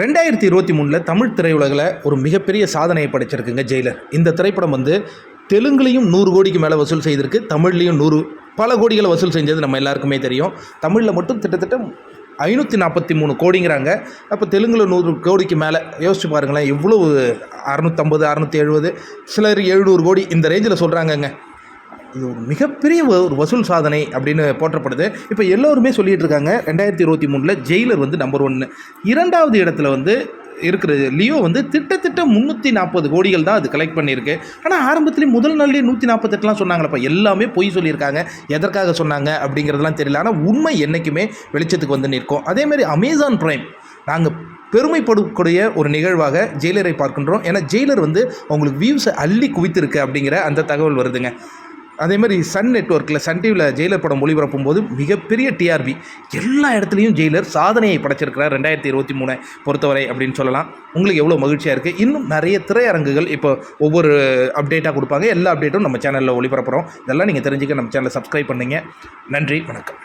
ரெண்டாயிரத்தி இருபத்தி மூணில் தமிழ் திரையுலகில் ஒரு மிகப்பெரிய சாதனையை படைச்சிருக்குங்க ஜெயிலர். இந்த திரைப்படம் வந்து தெலுங்குலேயும் நூறு கோடிக்கு மேலே வசூல் செய்திருக்கு தமிழ்லேயும் நூறு பல கோடிகளை வசூல் செஞ்சது நம்ம எல்லாருக்குமே தெரியும். தமிழில் மட்டும் கிட்டத்தட்ட ஐநூற்றி நாற்பத்தி மூணு கோடிங்கிறாங்க. அப்போ தெலுங்கில் நூறு கோடிக்கு மேலே யோசிச்சு பாருங்களேன் எவ்வளவு அறநூற்றம்பது அறநூற்றி எழுபது சிலர் எழுநூறு கோடி இந்த ரேஞ்சில் சொல்கிறாங்கங்க இது ஒரு மிகப்பெரிய வ- ஒரு வசூல் சாதனை அப்படின்னு போற்றப்படுது. இப்போ எல்லோருமே சொல்லிட்டு இருக்காங்க ரெண்டாயிரத்தி இருபத்தி மூணில் ஜெயிலர் வந்து நம்பர் ஒன்று இரண்டாவது இடத்துல வந்து இருக்கிறது லியோ வந்து திட்டத்திட்ட முந்நூற்றி நாற்பது கோடிகள் தான் அது கலெக்ட் பண்ணியிருக்கு. ஆனால் ஆரம்பத்துலேயே முதல் நாள்லேயே நூற்றி நாற்பத்தெட்டுலாம் சொன்னாங்களப்பா எல்லாமே பொய் சொல்லியிருக்காங்க. எதற்காக சொன்னாங்க அப்படிங்கிறதெல்லாம் தெரியல. ஆனால் உண்மை என்றைக்குமே வெளிச்சத்துக்கு வந்து நிற்கும். அதேமாதிரி அமேசான் ப்ரைம் நாங்கள் பெருமைப்படக்கூடிய ஒரு நிகழ்வாக ஜெயிலரை பார்க்கின்றோம். ஏன்னா ஜெயிலர் வந்து அவங்களுக்கு வியூஸை அள்ளி குவித்திருக்கு அப்படிங்கிற அந்த தகவல் வருதுங்க. அதே மாதிரி சன் நெட்ஒர்க்கில் சன் டிவியில் ஜெயிலர் படம் ஒளிபரப்பும் போது மிகப்பெரிய டிஆர்பி எல்லா இடத்துலையும் ஜெயிலர் சாதனையை படைச்சிருக்கிறார் ரெண்டாயிரத்தி இருபத்தி மூணை பொறுத்தவரை அப்படின்னு சொல்லலாம். உங்களுக்கு எவ்வளோ மகிழ்ச்சியாக இருக்குது இன்னும் நிறைய திரையரங்குகள் இப்போ ஒவ்வொரு அப்டேட்டாக கொடுப்பாங்க. எல்லா அப்டேட்டும் நம்ம சேனலில் ஒளிபரப்புகிறோம் இதெல்லாம் நீங்கள் தெரிஞ்சுக்க நம்ம சேனலை சப்ஸ்கிரைப் பண்ணுங்க. நன்றி வணக்கம்.